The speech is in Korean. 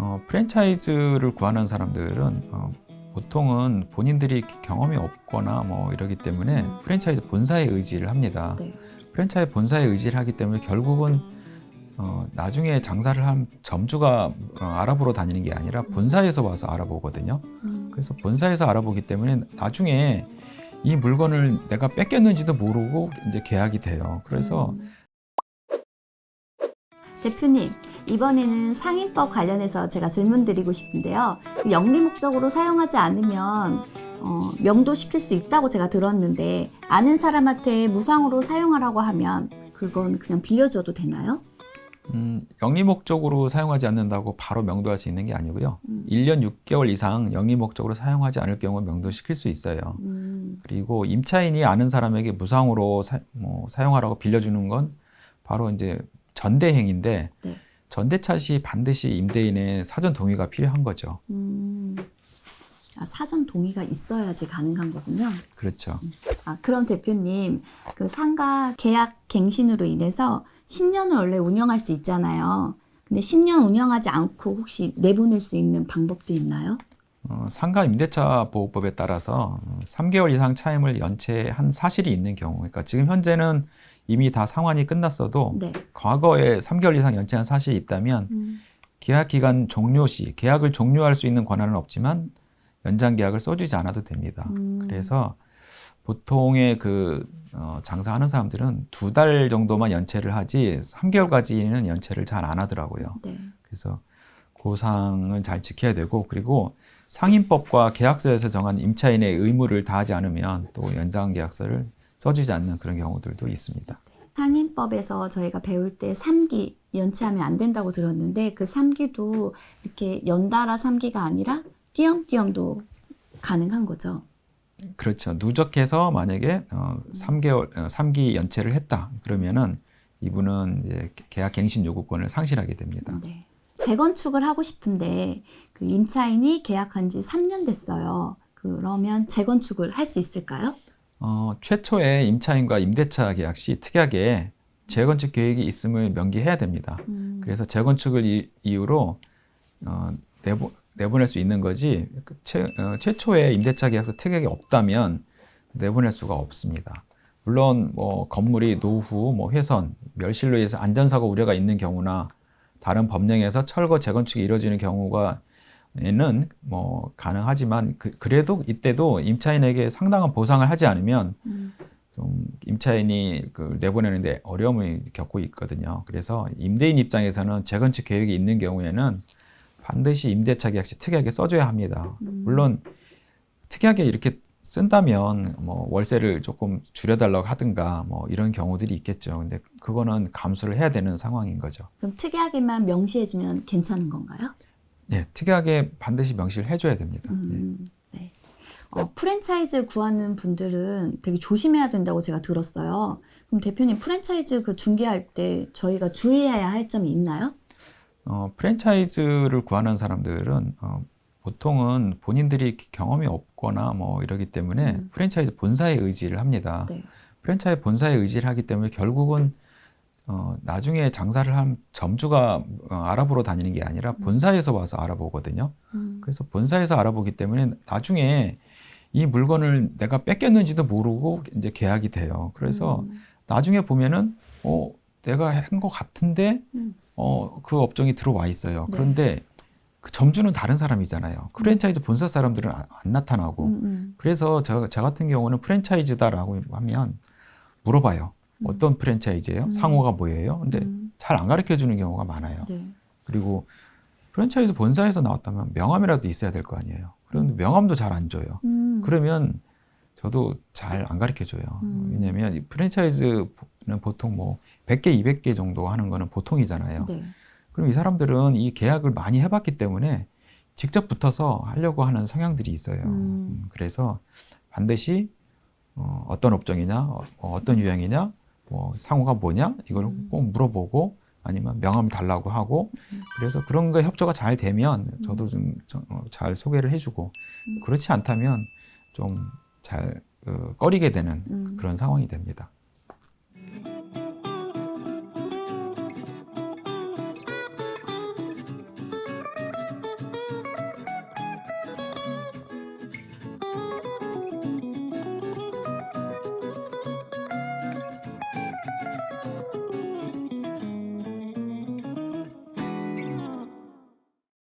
어, 프랜차이즈를 구하는 사람들은 어, 보통은 본인들이 경험이 없거나 뭐 이러기 때문에 음. 프랜차이즈 본사에 의지를 합니다. 네. 프랜차이즈 본사에 의지를 하기 때문에 결국은 어, 나중에 장사를 한 점주가 어, 알아보러 다니는 게 아니라 본사에서 와서 알아보거든요. 음. 그래서 본사에서 알아보기 때문에 나중에 이 물건을 내가 뺏겼는지도 모르고 이제 계약이 돼요. 그래서 음. 대표님, 이번에는 상인법 관련해서 제가 질문 드리고 싶은데요. 그 영리 목적으로 사용하지 않으면 어, 명도시킬 수 있다고 제가 들었는데 아는 사람한테 무상으로 사용하라고 하면 그건 그냥 빌려줘도 되나요? 음, 영리 목적으로 사용하지 않는다고 바로 명도할 수 있는 게 아니고요. 음. 1년 6개월 이상 영리 목적으로 사용하지 않을 경우 명도시킬 수 있어요. 음, 그리고 임차인이 아는 사람에게 무상으로 사, 뭐, 사용하라고 빌려주는 건 바로 이제 전대행인데 네. 전대차 시 반드시 임대인의 사전 동의가 필요한 거죠. 음. 아, 사전 동의가 있어야지 가능한 거군요. 그렇죠. 아, 그럼 대표님, 그 상가 계약 갱신으로 인해서 10년을 원래 운영할 수 있잖아요. 근데 10년 운영하지 않고 혹시 내보낼 수 있는 방법도 있나요? 어, 상가 임대차 보호법에 따라서 어, 3개월 이상 차임을 연체한 사실이 있는 경우, 그러니까 지금 현재는 이미 다 상환이 끝났어도 네. 과거에 3개월 이상 연체한 사실이 있다면 음, 계약 기간 종료 시 계약을 종료할 수 있는 권한은 없지만 연장 계약을 써주지 않아도 됩니다. 음. 그래서 보통의 그 어, 장사하는 사람들은 두 달 정도만 연체를 하지 3개월까지는 연체를 잘 안 하더라고요. 네. 그래서 고상은 잘 지켜야 되고 그리고 상인법과 계약서에서 정한 임차인의 의무를 다하지 않으면 또 연장 계약서를 써주지 않는 그런 경우들도 있습니다. 상인법에서 저희가 배울 때 3기 연체하면 안 된다고 들었는데 그 3기도 이렇게 연달아 3기가 아니라 띄엄띄엄도 가능한 거죠. 그렇죠. 누적해서 만약에 어, 3개월, 어, 3기 연체를 했다. 그러면은 이분은 이제 계약 갱신 요구권을 상실하게 됩니다. 네. 재건축을 하고 싶은데 그 임차인이 계약한 지 3년 됐어요. 그러면 재건축을 할 수 있을까요? 어, 최초에 임차인과 임대차 계약 시 특약에 재건축 계획이 있음을 명기해야 됩니다. 음, 그래서 재건축을 이, 이유로 어, 내보, 내보낼 수 있는 거지 그 최, 어, 최초에 임대차 계약서 특약이 없다면 내보낼 수가 없습니다. 물론 뭐 건물이 노후, 뭐 훼손, 멸실로 인해서 안전사고 우려가 있는 경우나 다른 법령에서 철거 재건축이 이루어지는 경우가 에 는 뭐 가능하지만 그, 그래도 이때도 임차인에게 상당한 보상을 하지 않으면 음, 좀 임차인이 그 내보내는데 어려움을 겪고 있거든요. 그래서 임대인 입장에서는 재건축 계획이 있는 경우에는 반드시 임대차 계약 시 특약에 써줘야 합니다. 음. 물론 특약에 이렇게 쓴다면 뭐 월세를 조금 줄여달라고 하든가 뭐 이런 경우들이 있겠죠. 근데 그거는 감수를 해야 되는 상황인 거죠. 그럼 특이하게만 명시해주면 괜찮은 건가요? 네, 특약에 반드시 명시를 해줘야 됩니다. 네. 음, 네. 어, 프랜차이즈 구하는 분들은 되게 조심해야 된다고 제가 들었어요. 그럼 대표님 프랜차이즈 그 중개할 때 저희가 주의해야 할 점이 있나요? 어, 프랜차이즈를 구하는 사람들은 어, 보통은 본인들이 경험이 없거나 뭐 이러기 때문에 음. 프랜차이즈 본사에 의지를 합니다. 네. 프랜차이즈 본사에 의지를 하기 때문에 결국은 어, 나중에 장사를 한 점주가 어, 알아보러 다니는 게 아니라 본사에서 와서 알아보거든요. 음, 그래서 본사에서 알아보기 때문에 나중에 이 물건을 내가 뺏겼는지도 모르고 이제 계약이 돼요. 그래서 음, 나중에 보면은 어 내가 한 것 같은데 음. 어그 업종이 들어와 있어요. 네. 그런데 그 점주는 다른 사람이잖아요. 프랜차이즈 본사 사람들은 안, 안 나타나고 음, 음, 그래서 저, 저 같은 경우는 프랜차이즈다라고 하면 물어봐요. 음. 어떤 프랜차이즈예요? 음. 상호가 뭐예요? 근데 음, 잘안 가르쳐 주는 경우가 많아요. 네. 그리고 프랜차이즈 본사에서 나왔다면 명함이라도 있어야 될 거 아니에요. 그런데 명함도 잘 안 줘요. 음, 그러면 저도 잘 안 가르쳐 줘요. 음. 왜냐면 이 프랜차이즈는 보통 뭐 100개, 200개 정도 하는 거는 보통이잖아요. 네. 그럼 이 사람들은 이 계약을 많이 해봤기 때문에 직접 붙어서 하려고 하는 성향들이 있어요. 음. 음, 그래서 반드시 어, 어떤 업종이냐, 어, 어떤 유형이냐, 뭐 상호가 뭐냐 이걸 음. 꼭 물어보고 아니면 명함을 달라고 하고 음. 그래서 그런 거 협조가 잘 되면 저도 좀 잘 소개를 해주고 음. 그렇지 않다면 좀잘 어, 꺼리게 되는 음. 그런 상황이 됩니다.